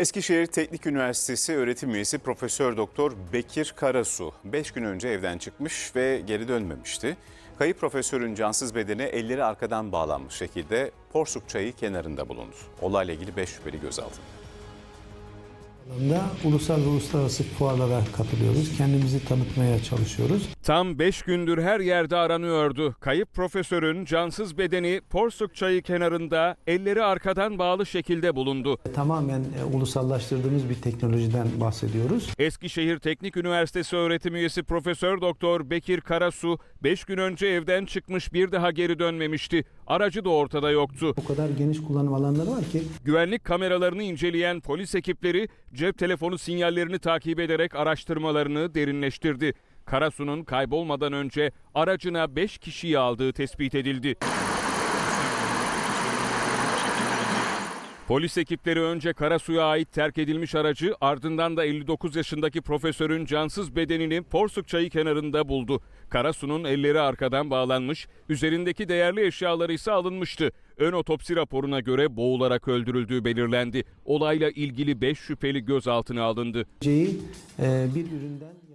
Eskişehir Teknik Üniversitesi öğretim üyesi Profesör Doktor Bekir Karasu 5 gün önce evden çıkmış ve geri dönmemişti. Kayıp profesörün cansız bedeni elleri arkadan bağlanmış şekilde Porsuk Çayı kenarında bulundu. Olayla ilgili 5 şüpheli gözaltında. Alanında ulusal ve uluslararası fuarlara katılıyoruz. Kendimizi tanıtmaya çalışıyoruz. Tam 5 gündür her yerde aranıyordu. Kayıp profesörün cansız bedeni Porsuk Çayı kenarında elleri arkadan bağlı şekilde bulundu. Tamamen e, ulusallaştırdığımız bir teknolojiden bahsediyoruz. Eskişehir Teknik Üniversitesi öğretim üyesi Profesör Doktor Bekir Karasu 5 gün önce evden çıkmış bir daha geri dönmemişti. Aracı da ortada yoktu. O kadar geniş kullanım alanları var ki Güvenlik kameralarını inceleyen polis ekipleri cep telefonu sinyallerini takip ederek araştırmalarını derinleştirdi. Karasu'nun kaybolmadan önce aracına 5 kişiyi aldığı tespit edildi. Polis ekipleri önce Karasu'ya ait terk edilmiş aracı ardından da 59 yaşındaki profesörün cansız bedenini Porsuk Çayı kenarında buldu. Karasu'nun elleri arkadan bağlanmış, üzerindeki değerli eşyaları ise alınmıştı. Ön otopsi raporuna göre boğularak öldürüldüğü belirlendi. Olayla ilgili 5 şüpheli gözaltına alındı. E, bir üründen